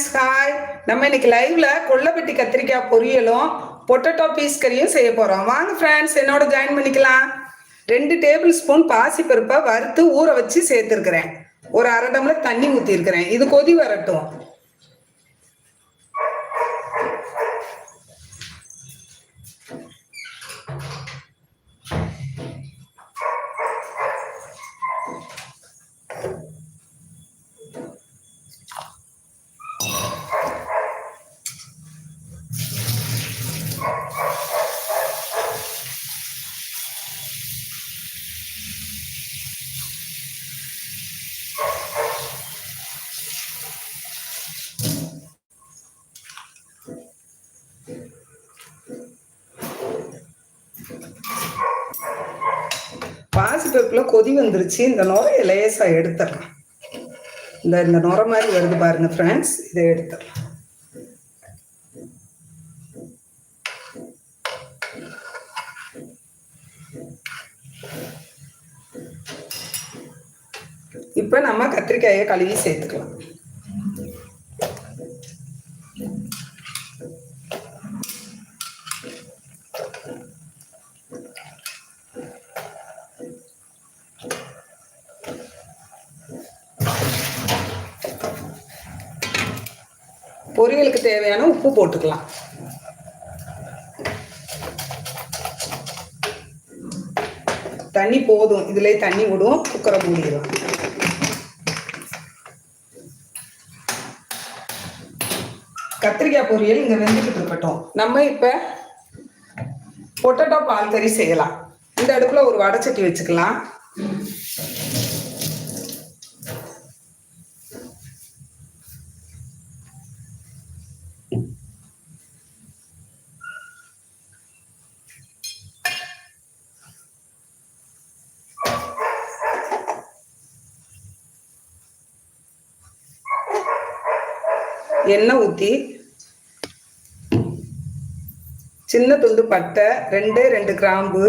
Friends hi நம்ம இன்னைக்கு லைவ்ல கொல்லப்பட்டி கத்திரிக்காய் பொரியலும் பொட்டேட்டோ பீஸ் கறியும் செய்ய போறோம். வாங்க ஃப்ரெண்ட்ஸ் என்னோட ஜாயின் பண்ணிக்கலாம். ரெண்டு டேபிள் ஸ்பூன் பாசிப்பருப்பை வறுத்து ஊற வச்சு சேர்த்துருக்கிறேன். ஒரு அரை டம்ளர் தண்ணி ஊற்றிருக்கிறேன் இது கொதி வரட்டும். பாசிப்பருப்புல கொதி வந்துருச்சு. இந்த நுரையை லேசா எடுத்துடலாம். இந்த இந்த நுரை மாதிரி வருது பாருங்க ஃப்ரெண்ட்ஸ் இதை எடுத்துடலாம். இப்போ நம்ம கத்திரிக்காயை கழுவி சேர்த்துக்கலாம். பொரியலுக்கு தேவையான உப்பு போட்டுக்கலாம். தண்ணி போதும். இதுலயே தண்ணி விடுவோம். குக்கரை மூடிடலாம் கத்திரிக்காய் பொரியல் இங்க வெந்துக்கிட்டு இருக்கட்டும். நம்ம இப்ப பொட்டேட்டோ பால் கறி செய்யலாம். இந்த அடுப்புல ஒரு வடச்சட்டி வச்சுக்கலாம். எண்ணெய் ஊற்றி சின்ன துண்டு பட்டை ரெண்டே ரெண்டு கிராம்பு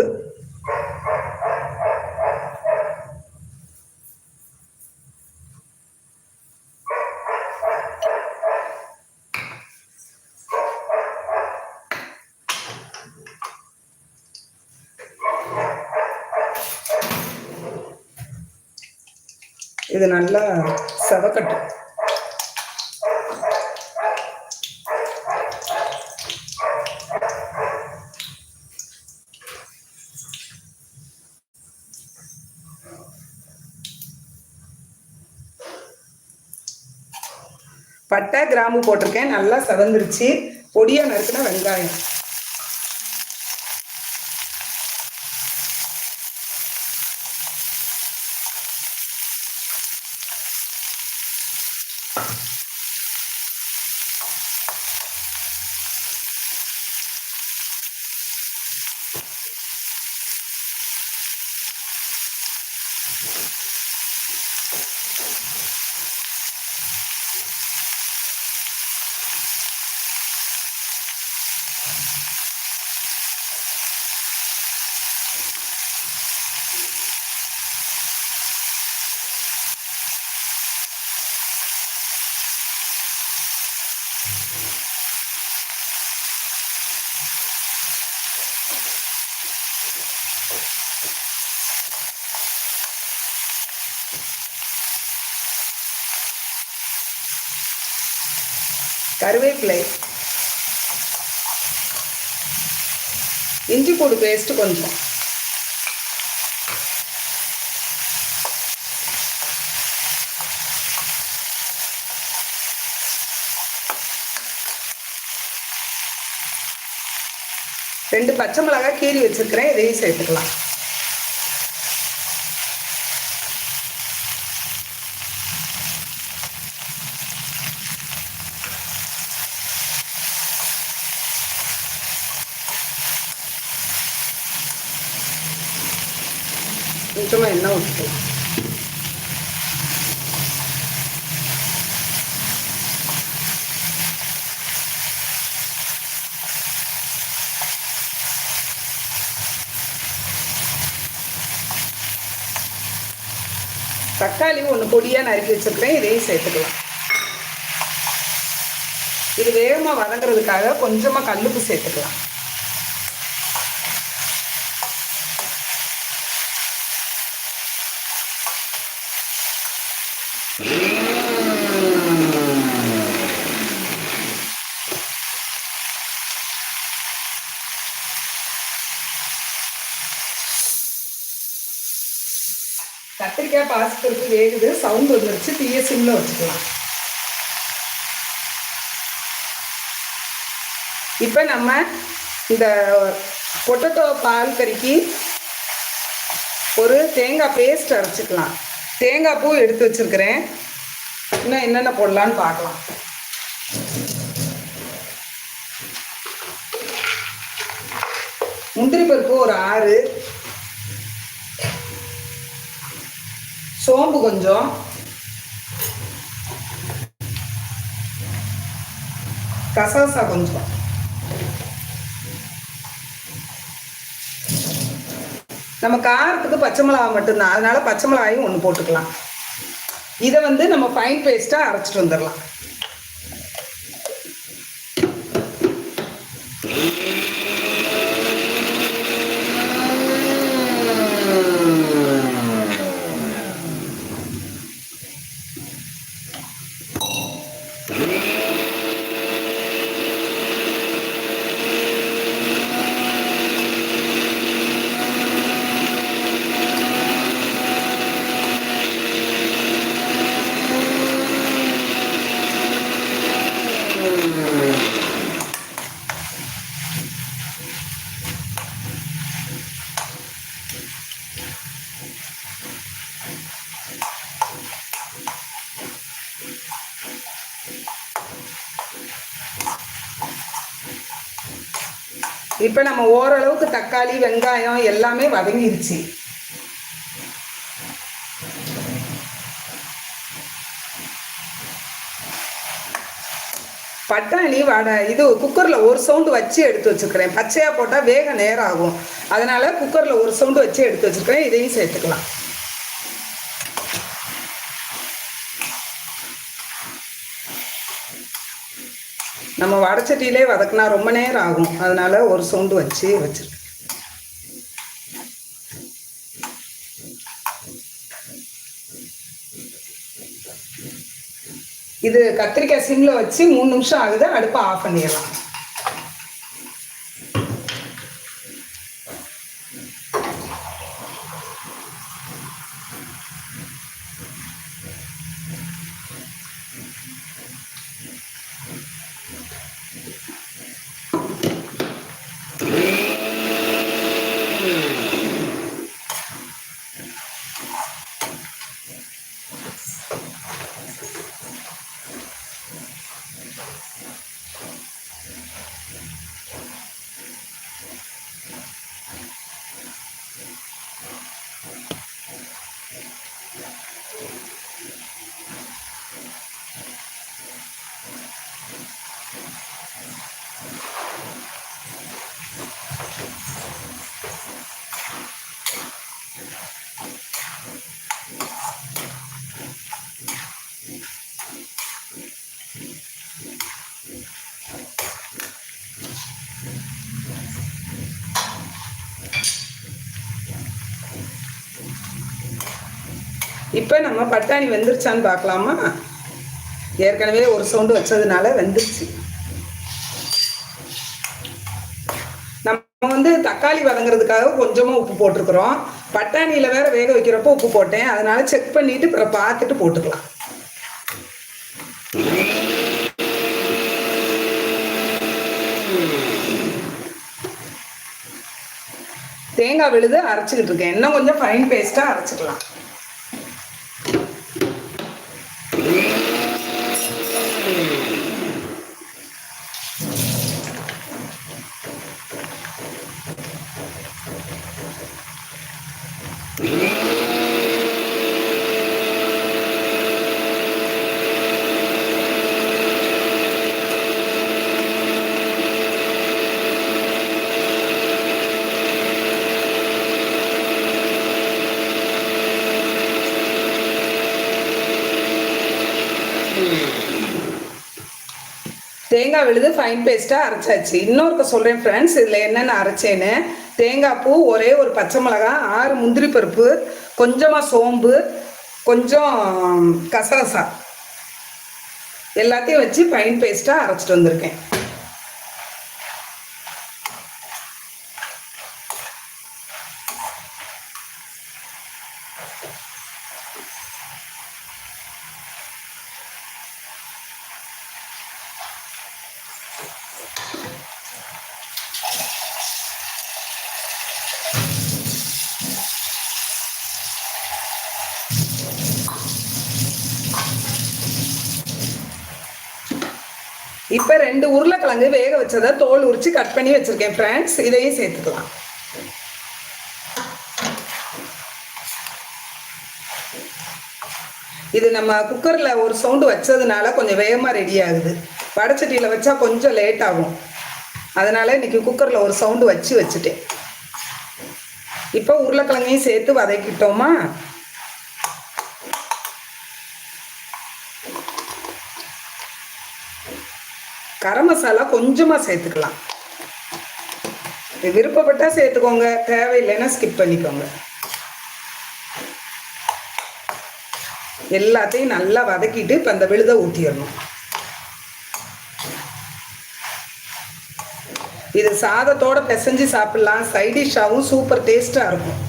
இது நல்லா செவக்கட்டும். பட்டை கிராம்பு போட்டிருக்கேன். நல்லா சதந்துருச்சு பொடியா நறுக்கின வெங்காயம். கருவேப்பிலை. இஞ்சி பூடு பேஸ்ட் கொஞ்சம். ரெண்டு பச்சை மிளகாய் கீறி வச்சுருக்கிறேன் இதையும் சேர்த்துக்கலாம். கொஞ்சமா எண்ணெய் ஊற்றிக்கலாம் தக்காளி ஒன்று பொடியாக நறுக்கி வச்சுருக்கிறேன். இதையும் சேர்த்துக்கலாம். இது வேகமாக வதங்குறதுக்காக கொஞ்சமாக கல்லுப்பு சேர்த்துக்கலாம். கத்திரிக்காய் பாசிப்பருப்பு வேகுது. சவுண்ட் வந்துருச்சு. தீய சிம்ல வச்சுக்கலாம். இப்போ நம்ம இந்த பொட்டட்டோ பால் கறிக்கு ஒரு தேங்காய் பேஸ்ட் அரைச்சிக்கலாம். தேங்காய் பூ எடுத்து வச்சிருக்கிறேன். இன்னும் என்னென்ன போடலான்னு பார்க்கலாம். முந்திரி பருப்பு ஒரு ஆறு. சோம்பு கொஞ்சம். கசாசா கொஞ்சம். நம்ம காரத்துக்கு பச்சை மிளகா மட்டும்தான். அதனால பச்சை மிளகாயும் ஒன்று போட்டுக்கலாம். இதை வந்து நம்ம ஃபைன் பேஸ்ட்டாக அரைச்சிட்டு வந்துடலாம். இப்போ நம்ம ஓரளவுக்கு தக்காளி வெங்காயம் எல்லாமே வதங்கிருச்சு. பட்டாணி வடை இது குக்கரில் ஒரு சவுண்டு வச்சு எடுத்து வச்சுருக்கிறேன் பச்சையாக போட்டால் வேக நேரம் ஆகும். அதனால் குக்கரில் ஒரு சவுண்டு வச்சு எடுத்து வச்சுருக்கிறேன் இதையும் சேர்த்துக்கலாம். நம்ம வடச்சட்டியிலே வதக்குனா ரொம்ப நேரம் ஆகும். அதனால ஒரு சவுண்டு வச்சு வச்சிருக்கேன். இது கத்திரிக்காய் சிம்ல வச்சு மூணு நிமிஷம் ஆகுது. அடுப்பை ஆஃப் பண்ணிடலாம். இப்போ நம்ம பட்டாணி வெந்துருச்சான்னு பார்க்கலாமா? ஏற்கனவே ஒரு சவுண்டு வச்சதுனால வெந்துருச்சு. நம்ம வந்து தக்காளி வதங்குறதுக்காக கொஞ்சமாக உப்பு போட்டிருக்கிறோம். பட்டாணியில் வேற வேக வைக்கிறப்போ உப்பு போட்டேன். அதனால செக் பண்ணிட்டு அப்புறம் பார்த்துட்டு போட்டுக்கலாம். தேங்காய் விழுது அரைச்சிக்கிட்டு இருக்கேன். இன்னும் கொஞ்சம் ஃபைன் பேஸ்ட்டாக அரைச்சிக்கலாம். தேங்காய் விழுது ஃபைன் பேஸ்ட்டாக அரைச்சாச்சு. இன்னொருக்க சொல்கிறேன் ஃப்ரெண்ட்ஸ் இதில் என்னென்ன அரைச்சேன்னு? தேங்காய் பூ ஒரே ஒரு பச்சை மிளகா ஆறு முந்திரி பருப்பு கொஞ்சமாக சோம்பு கொஞ்சம் கசகசா எல்லாத்தையும் வச்சு ஃபைன் பேஸ்ட்டாக அரைச்சிட்டு வந்திருக்கேன். இப்போ ரெண்டு உருளைக்கிழங்கு வேக வச்சதை தோல் உரிச்சு கட் பண்ணி வச்சுருக்கேன் ஃப்ரெண்ட்ஸ் இதையும் சேர்த்துக்கலாம். இது நம்ம குக்கரில் ஒரு சவுண்டு வச்சதுனால கொஞ்சம் வேகமாக ரெடி ஆகுது. வடச்சட்டியில் வச்சா கொஞ்சம் லேட் ஆகும். அதனால் இன்னைக்கு குக்கரில் ஒரு சவுண்டு வச்சு வச்சுட்டேன். இப்போ உருளைக்கிழங்கையும் சேர்த்து வதக்கிட்டோமா? கரம் மசாலா கொஞ்சமாக சேர்த்துக்கலாம். விருப்பப்பட்டா சேர்த்துக்கோங்க தேவையில்லைன்னா ஸ்கிப் பண்ணிக்கோங்க. எல்லாத்தையும் நல்லா வதக்கிட்டு இப்போ அந்த விழுதை ஊற்றிடணும் இது சாதத்தோட பிசைஞ்சு சாப்பிடலாம். சைடிஷாகவும் சூப்பர் டேஸ்ட்டாக இருக்கும்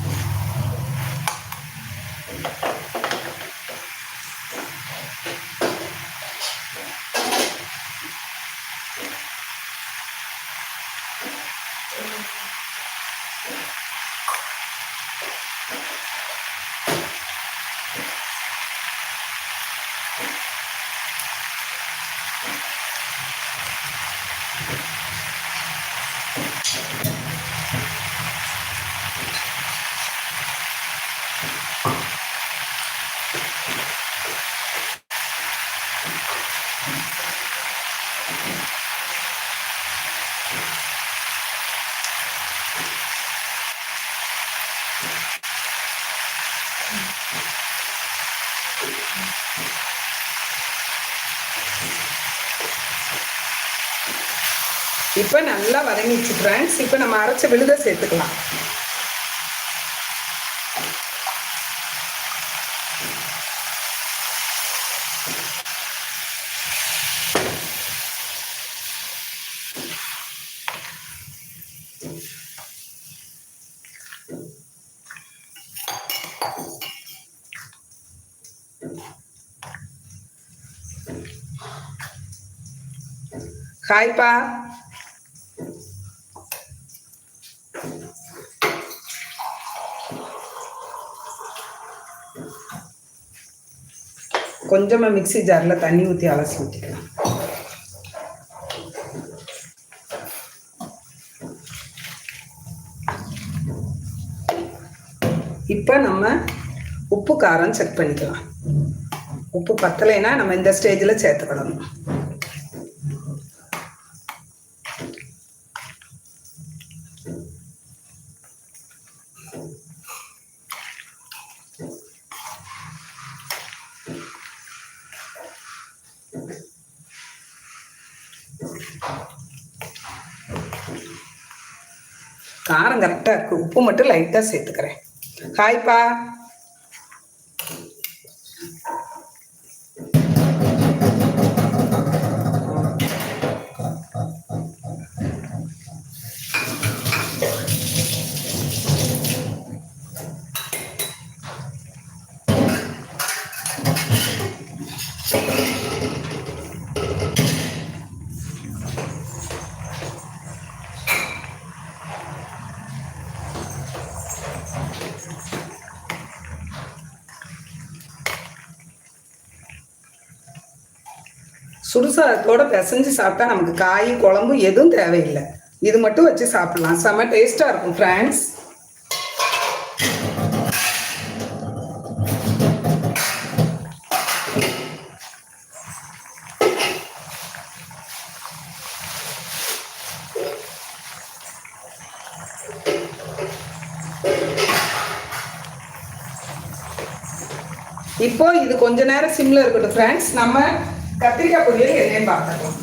இப்போ நல்லா வதங்கிச்சு ஃப்ரெண்ட்ஸ் இப்போ நம்ம அரைச்ச விழுதை சேர்த்துக்கலாம். ஹாய்ப்பா கொஞ்சமாக மிக்சி ஜாரில் தண்ணி ஊற்றி அலசி ஊற்றிக்கலாம் இப்போ நம்ம உப்பு காரம் செக் பண்ணிக்கலாம். உப்பு பத்தலைன்னா நம்ம இந்த ஸ்டேஜில் சேர்த்துக்கணும். உப்பு மட்டும் லைட்டாக சேர்த்துக்கிறேன். ஹாய்ப்பா சுடுசாதத்தோட பிசைஞ்சு சாப்பிட்டா நமக்கு காய் குழம்பு எதுவும் தேவையில்லை. இது மட்டும் வச்சு சாப்பிடலாம். செம டேஸ்டா இருக்கும் ஃப்ரெண்ட்ஸ் இப்போ இது கொஞ்ச நேரம் சிம்ல இருக்கட்டும் ஃப்ரெண்ட்ஸ் நம்ம கத்திரிக்காய் பொரியல் என்னன்னு பார்த்துக்கலாம்.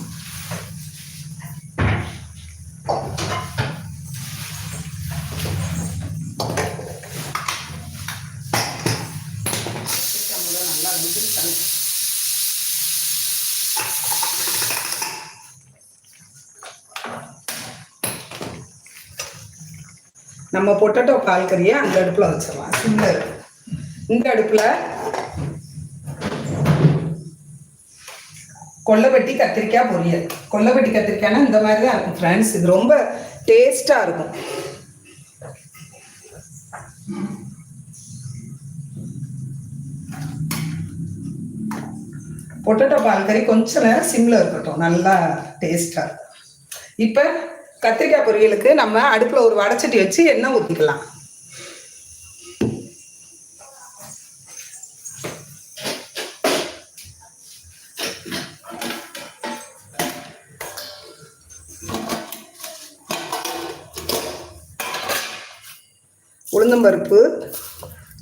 நம்ம பொட்டட்டோ பால் கறியை அந்த அடுப்பில் வச்சிடலாம். சிம்மில் இந்த அடுப்பில் கொல்லப்பட்டி கத்திரிக்காய் பொரியல். கொல்லப்பட்டி கத்திரிக்காய்னா இந்த மாதிரி தான் இருக்கும் ஃப்ரெண்ட்ஸ் இது ரொம்ப டேஸ்ட்டாக இருக்கும். பொட்டேட்டோ பால் கறி கொஞ்ச நேரம் சிம்ல இருக்கட்டும். நல்லா டேஸ்டா இருக்கும். இப்போ கத்திரிக்காய் பொரியலுக்கு நம்ம அடுப்புல ஒரு வடச்சட்டி வச்சு எண்ணெய் ஊற்றிக்கலாம் உளுந்தம்பருப்பு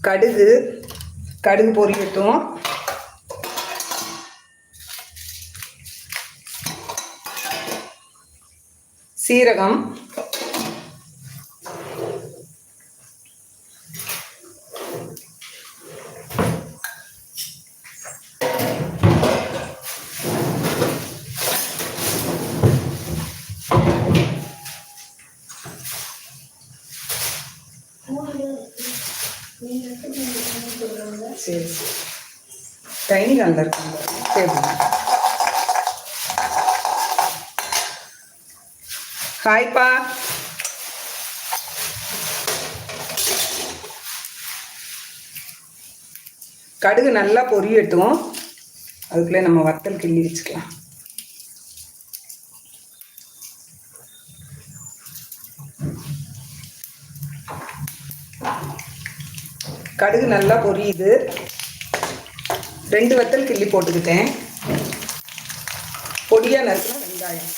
கடுகு கடுகு பொரியட்டும். சீரகம். டைனிங் ஹாலில் டேபிள் ஹாய்ப்பா கடுகு நல்லா பொரியட்டும். அதுக்குள்ளே நம்ம வத்தல் கிள்ளி வச்சுக்கலாம். கடுகு நல்லா பொரியுது. ரெண்டு வத்தல் கிள்ளி போட்டுக்கிட்டேன். பொடியாக நறுக்கின வெங்காயம்.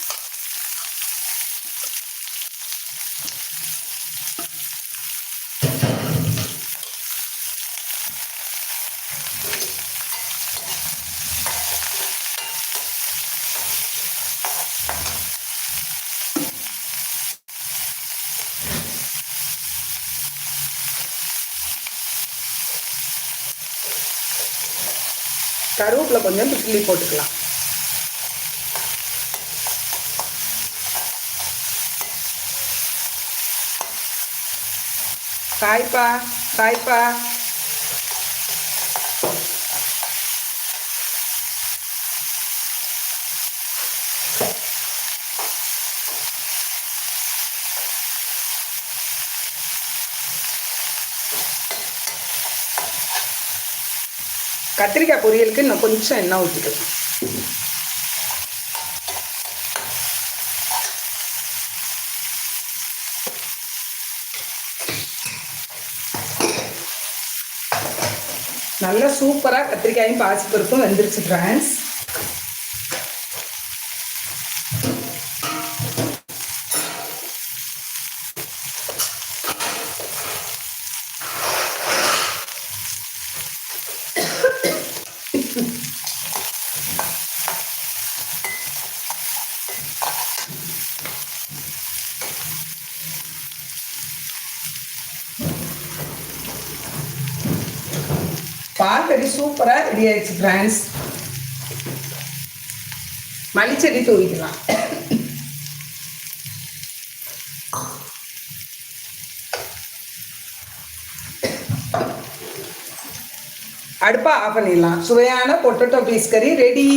கொஞ்சோண்டு கொஞ்சம் கிள்ளி போட்டுக்கலாம். காய்ப்பா காய்ப்பா. கத்திரிக்காய் பொரியலுக்கு இன்னும் கொஞ்சம் எண்ணெய் ஊற்றிக்கலாம் நல்லா சூப்பராக கத்திரிக்காயும் பாசிப்பருப்பும் வெந்துருச்சு ஃப்ரான்ஸ் சூப்பராக ரெடி ஆயிடுச்சு ஃப்ரெண்ட்ஸ் மல்லிச்செடி தூவிக்கலாம். அடுப்பா ஆஃப் பண்ணிடலாம். சுவையான பொட்டட்டோ பீஸ் கறி ரெடி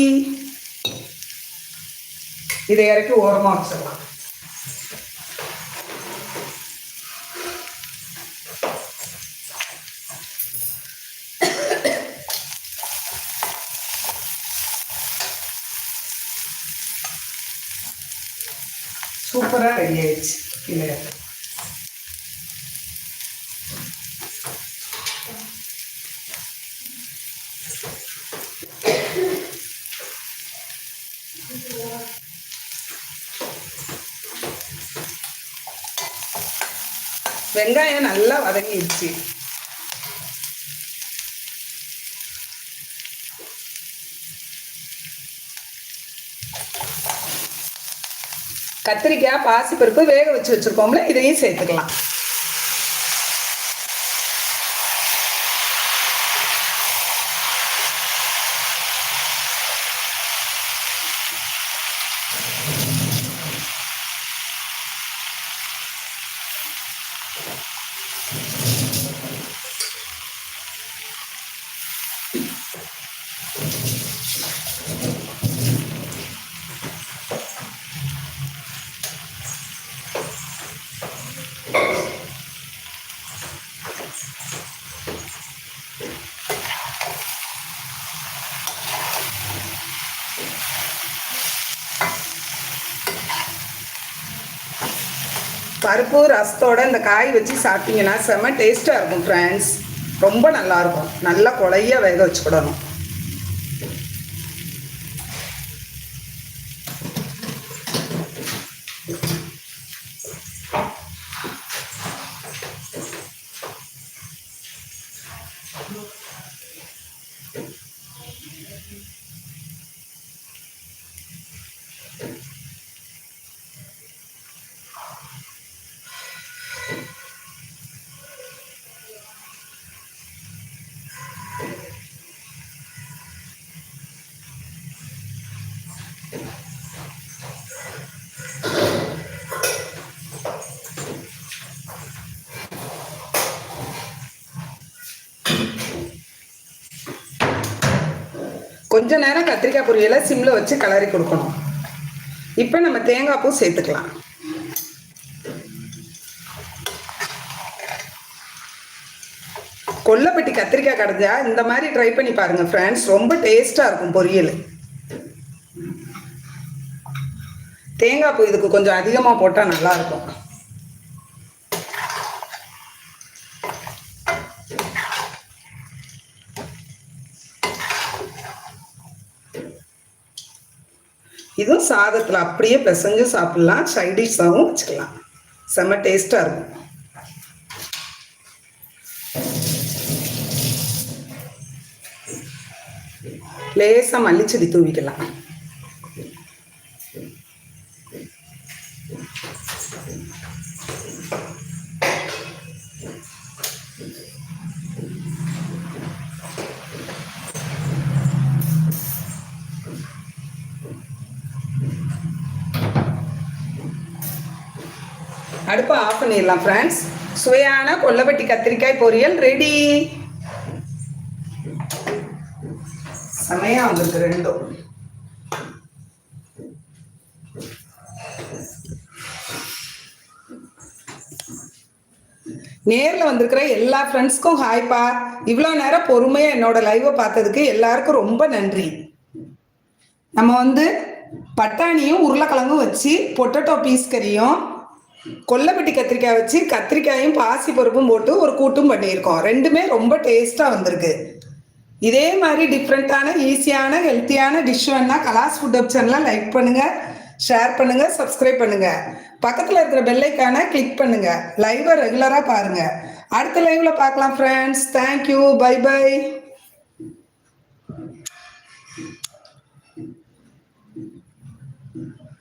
இதை இறக்கி ஓரமாக வச்சிடலாம். சூப்பராக ரெடி ஆயிடுச்சு. வெங்காயம் நல்லா வதங்கிடுச்சு. கத்திரிக்காய் பாசிப்பருப்பு வேக வச்சு வச்சுருக்கோம்ல இதையும் சேர்த்துக்கலாம். பருப்பு ரசத்தோட இந்த காய் வச்சு சாப்பிட்டீங்கன்னா செம்ம டேஸ்ட்டாக இருக்கும் ஃப்ரெண்ட்ஸ் ரொம்ப நல்லா இருக்கும். நல்லா கொலைய வேக வச்சுக்கிடணும். கொஞ்ச நேரம் கத்திரிக்காய் பொரியலை சிம்மில் வச்சு கிளறி கொடுக்கணும். இப்போ நம்ம தேங்காய் பூ சேர்த்துக்கலாம். கொல்லப்பட்டி கத்திரிக்காய் கடைஞ்சா இந்த மாதிரி ட்ரை பண்ணி பாருங்க ஃப்ரெண்ட்ஸ் ரொம்ப டேஸ்ட்டாக இருக்கும் பொரியல். தேங்காய் பூ இதுக்கு கொஞ்சம் அதிகமாக போட்டால் நல்லா இருக்கும் சாதத்தில் அப்படியே பிசைஞ்சு சாப்பிட்லாம். சைடிஷாகவும் வச்சுக்கலாம். செம்ம டேஸ்ட்டாக இருக்கும். லேசாக மல்லிச்செடி தூவிக்கலாம். அடுப்பை ஆஃப் பண்ணிடலாம் ஃப்ரெண்ட்ஸ் சுவையான கொல்லப்பட்டி கத்திரிக்காய் பொரியல் ரெடி செமையா வந்திருக்கு ரெண்டும். நேரில் வந்திருக்கிற எல்லா ஃப்ரெண்ட்ஸ்க்கும் ஹாய்ப்பா இவ்வளோ நேரம் பொறுமையாக என்னோட லைவை பார்த்ததுக்கு எல்லாருக்கும் ரொம்ப நன்றி. நம்ம வந்து பட்டாணியும் உருளைக்கிழங்கும் வச்சு பொட்டேட்டோ பீஸ் கறியும் கொல்லப்பட்டி கத்திரிக்காய் வச்சு கத்திரிக்காயும் பாசி பருப்பும் போட்டு ஒரு கூட்டும் பண்ணியிருக்கோம். ரெண்டுமே ரொம்ப டேஸ்ட்டாக வந்திருக்கு. இதே மாதிரி டிஃப்ரெண்ட்டான ஈஸியான ஹெல்த்தியான டிஷ் வேணா கலாஸ் ஃபுட் அப் லைக் பண்ணுங்கள் ஷேர் பண்ணுங்கள் சப்ஸ்கிரைப் பண்ணுங்கள் பக்கத்தில் இருக்கிற பெல்லைக்கான கிளிக் பண்ணுங்கள் லைவை ரெகுலராக பாருங்கள் அடுத்த லைவில் பார்க்கலாம் ஃப்ரெண்ட்ஸ் தேங்க்யூ பை பை